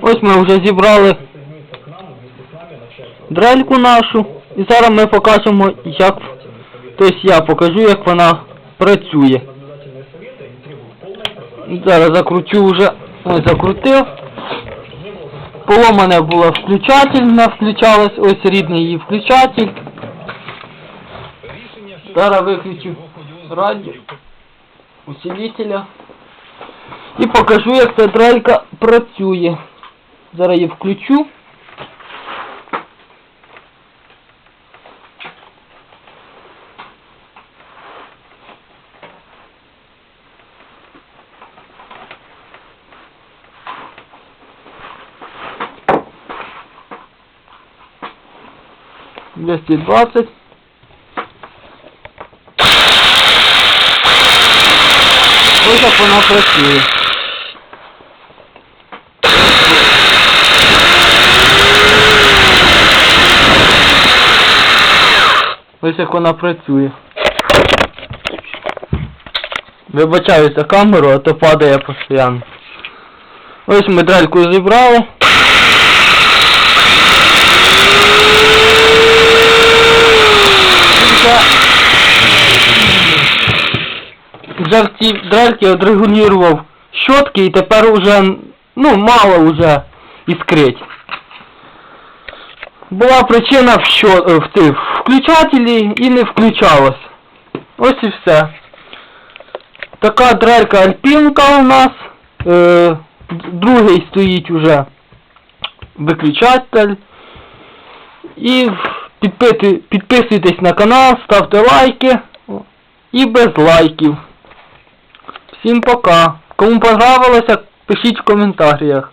Ось ми вже зібрали дрельку нашу. І зараз ми покажемо, як. Тобто я покажу, як вона працює. Зараз закручу вже. Ось закрутив. Поломане було включатель, не включалось. Ось рідний її включатель. Зараз виключу радіо усилителя. І покажу, як ця дрелька працює. Зараз її включу. Двести двадцать. Ось як вона працює. Ось як вона працює. Вибачаю за камеру, а то падає постійно. Ось ми дрельку зібрали. Вже, в цій дрельці отрегулював щотки і тепер уже, ну, мало вже іскрить. Була причина в, що, в тих включателі і не включалось. Ось і все. Така дрелька альпінка у нас. Е, другий стоїть уже виключатель. І підписуйтесь на канал, ставте лайки. І без лайків. Всім пока. Кому понравилося, пишіть в коментарях.